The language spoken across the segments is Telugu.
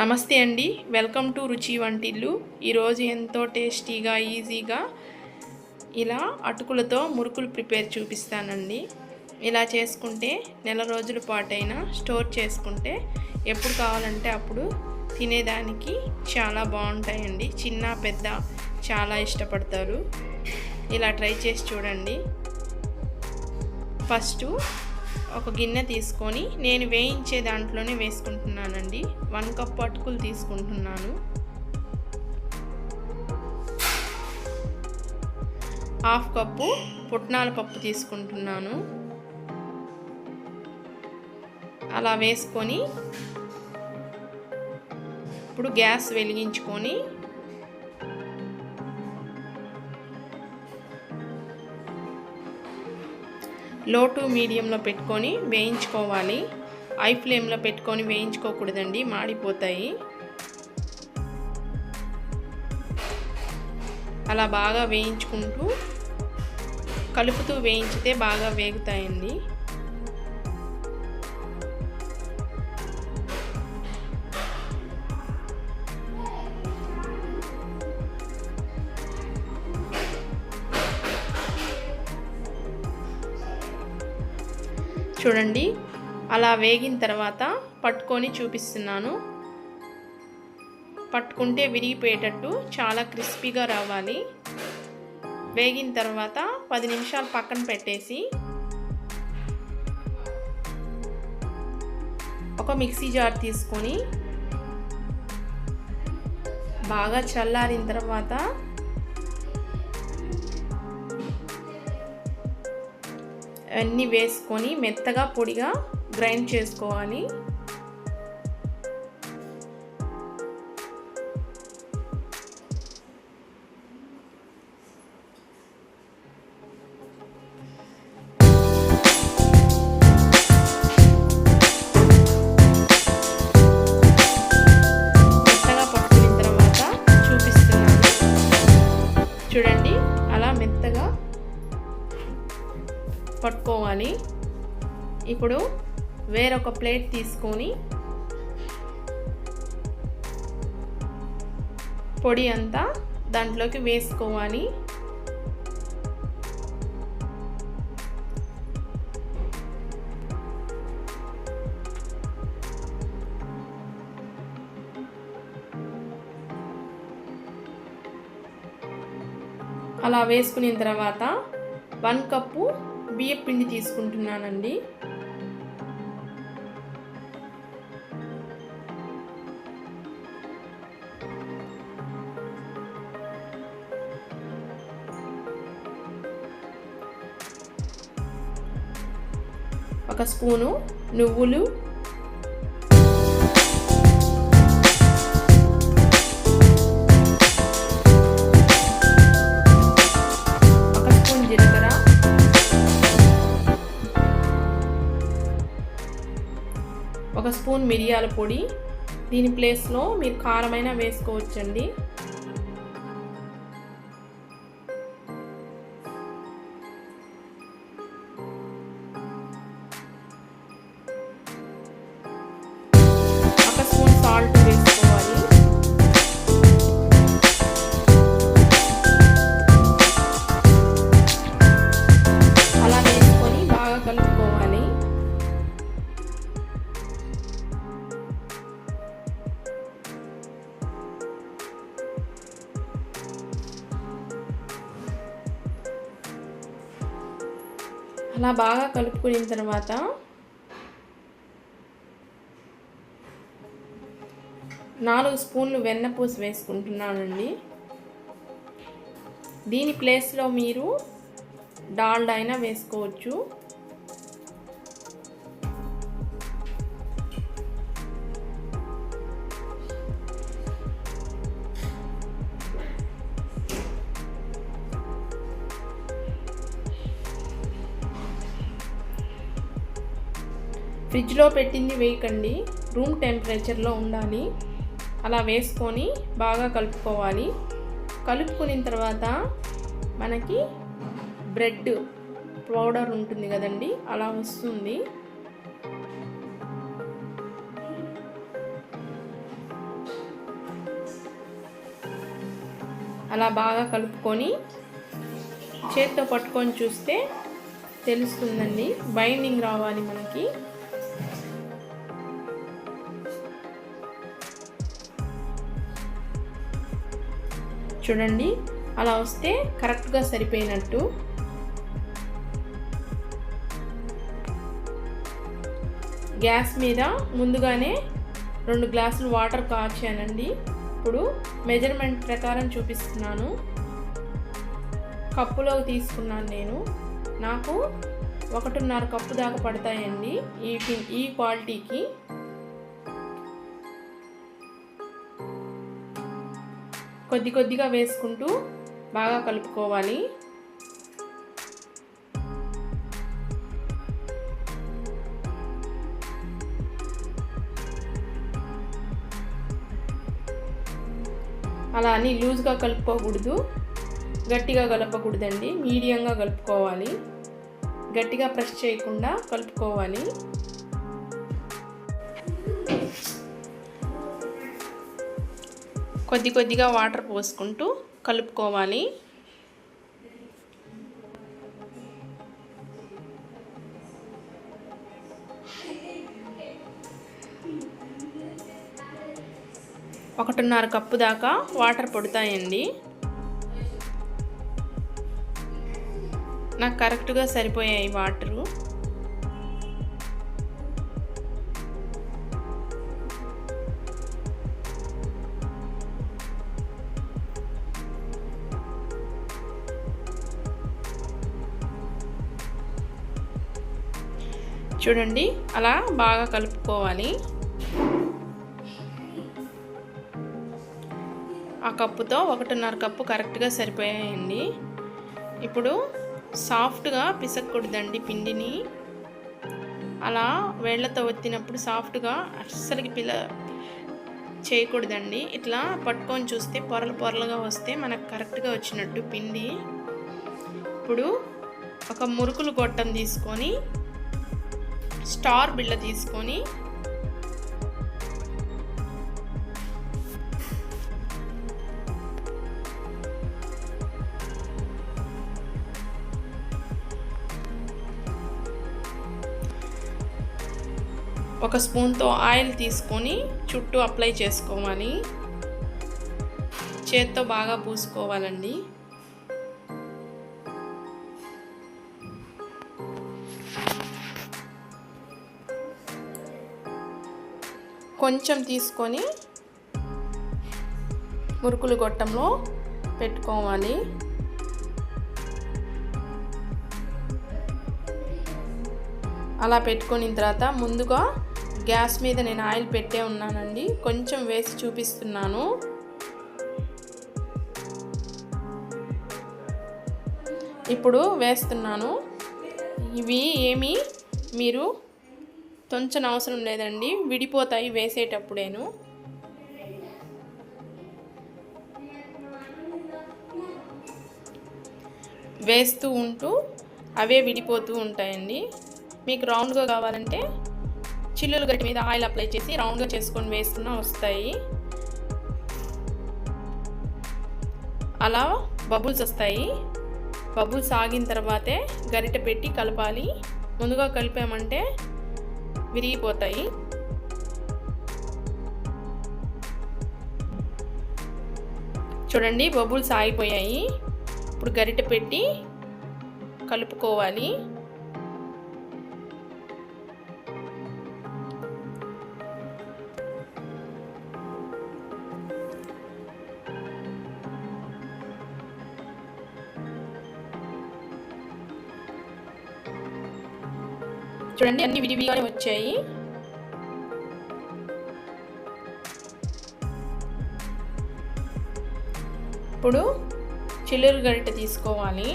నమస్తే అండి. వెల్కమ్ టు రుచి వంటిల్లు. ఈరోజు ఎంతో టేస్టీగా ఈజీగా ఇలా అటుకులతో మురుకులు ప్రిపేర్ చూపిస్తానండి. ఇలా చేసుకుంటే నెల రోజుల పాటైనా స్టోర్ చేసుకుంటే ఎప్పుడు కావాలంటే అప్పుడు తినేదానికి చాలా బాగుంటాయండి. చిన్న పెద్ద చాలా ఇష్టపడతారు. ఇలా ట్రై చేసి చూడండి. ఫస్ట్ ఒక గిన్నె తీసుకొని నేను వేయించే దాంట్లోనే వేసుకుంటున్నానండి. వన్ కప్ అటుకులు తీసుకుంటున్నాను. హాఫ్ కప్పు పుట్నాల పప్పు తీసుకుంటున్నాను. అలా వేసుకొని ఇప్పుడు గ్యాస్ వెలిగించుకొని లో టు మీడియంలో పెట్టుకొని వేయించుకోవాలి. హై ఫ్లేమ్లో పెట్టుకొని వేయించుకోకూడదండి మాడిపోతాయి. అలా బాగా వేయించుకుంటూ కలుపుతూ వేయించితే బాగా వేగుతాయండి. చూడండి. అలా వేగిన తర్వాత పట్టుకొని చూపిస్తున్నాను. పట్టుకుంటే విరిగిపోయేటట్టు చాలా క్రిస్పీగా రావాలి. వేగిన తర్వాత పది నిమిషాలు పక్కన పెట్టేసి ఒక మిక్సీ జార్ తీసుకొని బాగా చల్లారిన తర్వాత అన్నీ వేసుకొని మెత్తగా పొడిగా గ్రైండ్ చేసుకోవాలి. పట్టుకోవాలి ఇప్పుడు వేరొక ప్లేట్ తీసుకొని పొడి అంతా దాంట్లోకి వేసుకోవాలి. అలా వేసుకున్న తర్వాత వన్ కప్పు బియ్యం పిండి తీసుకుంటున్నానండి. ఒక స్పూను నువ్వులు స్పూన్ మిరియాల పొడి. దీని ప్లేస్లో మీరు కారమైనా వేసుకోవచ్చండి. అలా బాగా కలుపుకున్న తర్వాత నాలుగు స్పూన్లు వెన్నపూస వేసుకుంటున్నానండి. దీని ప్లేస్లో మీరు డాల్డా అయినా వేసుకోవచ్చు. ఫ్రిడ్జ్లో పెట్టింది వేయకండి. రూమ్ టెంపరేచర్లో ఉండాలి. అలా వేసుకొని బాగా కలుపుకోవాలి. కలుపుకున్న తర్వాత మనకి బ్రెడ్ పౌడర్ ఉంటుంది కదండి అలా వస్తుంది. అలా బాగా కలుపుకొని చేత్తో పట్టుకొని చూస్తే తెలుస్తుందండి. బైండింగ్ రావాలి మనకి. చూడండి. అలా వస్తే కరెక్ట్గా సరిపోయినట్టు. గ్యాస్ మీద ముందుగానే రెండు గ్లాసులు వాటర్ కాచానండి. ఇప్పుడు మెజర్మెంట్ ప్రకారం చూపిస్తున్నాను. కప్పులో తీసుకున్నాను నేను. నాకు ఒకటిన్నర కప్పు దాకా పడతాయండి. ఈ ఈ క్వాలిటీకి. కొద్ది కొద్దిగా వేసుకుంటూ బాగా కలుపుకోవాలి. అలా అని లూజ్గా కలుపుకోకూడదు. గట్టిగా కలపకూడదండి. మీడియంగా కలుపుకోవాలి. గట్టిగా ప్రెస్ చేయకుండా కలుపుకోవాలి. కొద్ది కొద్దిగా వాటర్ పోసుకుంటూ కలుపుకోవాలి. ఒకటిన్నర కప్పు దాకా వాటర్ పడతాయండి. నాకు కరెక్ట్గా సరిపోయాయి వాటరు. చూడండి అలా బాగా కలుపుకోవాలి. ఆ కప్పుతో ఒకటిన్నర కప్పు కరెక్ట్గా సరిపోయాయండి. ఇప్పుడు సాఫ్ట్గా పిసక్కూడదండి పిండిని. అలా వేళ్ళతో ఒత్తినప్పుడు సాఫ్ట్గా అస్సలకి పిల్ల చేయకూడదండి. ఇట్లా పట్టుకొని చూస్తే పొరలు పొరలుగా వస్తే మనకు కరెక్ట్గా వచ్చినట్టు పిండి. ఇప్పుడు ఒక మురుకులు గొట్టం తీసుకొని స్టార్ బిళ్ళ తీసుకొని ఒక స్పూన్తో ఆయిల్ తీసుకొని చుట్టూ అప్లై చేసుకోవాలి. చేత్తో బాగా పూసుకోవాలండి. కొంచెం తీసుకొని మురుకులు గొట్టంలో పెట్టుకోవాలి. అలా పెట్టుకున్న తర్వాత ముందుగా గ్యాస్ మీద నేను ఆయిల్ పెట్టే ఉన్నానండి. కొంచెం వేసి చూపిస్తున్నాను. ఇప్పుడు వేస్తున్నాను. ఇవి ఏమి? మీరు తొంచని అవసరం లేదండి. విడిపోతాయి వేసేటప్పుడేను. వేస్తూ ఉంటూ అవే విడిపోతూ ఉంటాయండి. మీకు రౌండ్గా కావాలంటే చిల్లులు గట్టి మీద ఆయిల్ అప్లై చేసి రౌండ్గా చేసుకొని వేసుకున్నా వస్తాయి. అలా బబుల్స్ వస్తాయి. బబుల్స్ ఆగిన తర్వాతే గరిట పెట్టి కలపాలి. ముందుగా కలిపామంటే విరిగిపోతాయి. చూడండి బబుల్స్ ఆగిపోయాయి. ఇప్పుడు గరిట పెట్టి కలుపుకోవాలి. చూడండి అన్ని విడివిగానే వచ్చాయి. ఇప్పుడు చిల్లూరు గరిట తీసుకోవాలి.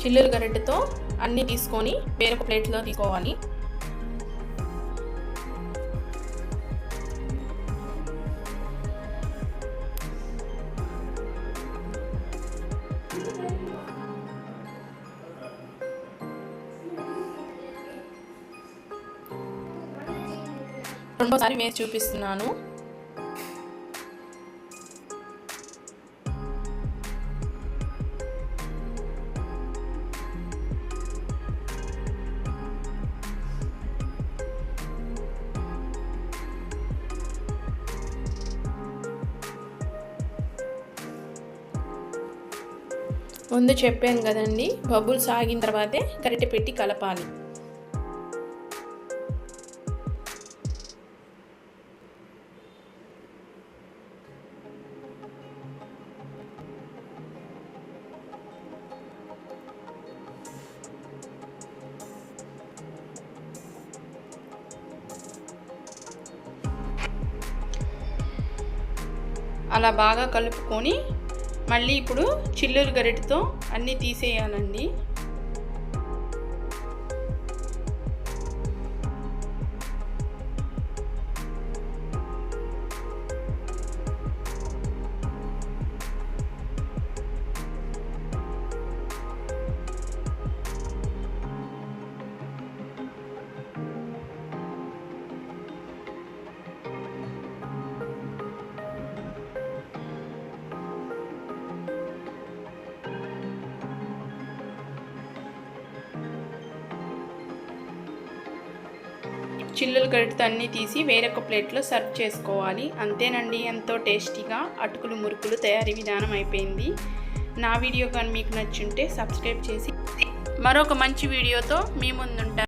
చిల్లూరు గరిటెతో అన్నీ తీసుకొని వేరొక ప్లేట్లో తీసుకోవాలి. రెండోసారి వేసి చూపిస్తున్నాను. ముందు చెప్పాను కదండి బబుల్స్ ఆగిన తర్వాతే గరిటె పెట్టి కలపాలి. అలా బాగా కలుపుకొని మళ్ళీ ఇప్పుడు చిల్లులు గరిటతో అన్నీ తీసేయాలండి. చిల్లులు గరిటతో అన్నీ తీసి వేరొక ప్లేట్లో సర్వ్ చేసుకోవాలి. అంతేనండి ఎంతో టేస్టీగా అటుకులు మురుకులు తయారీ విధానం అయిపోయింది. నా వీడియో కానీ మీకు నచ్చుంటే సబ్స్క్రైబ్ చేసి మరొక మంచి వీడియోతో మీ ముందుంటాను.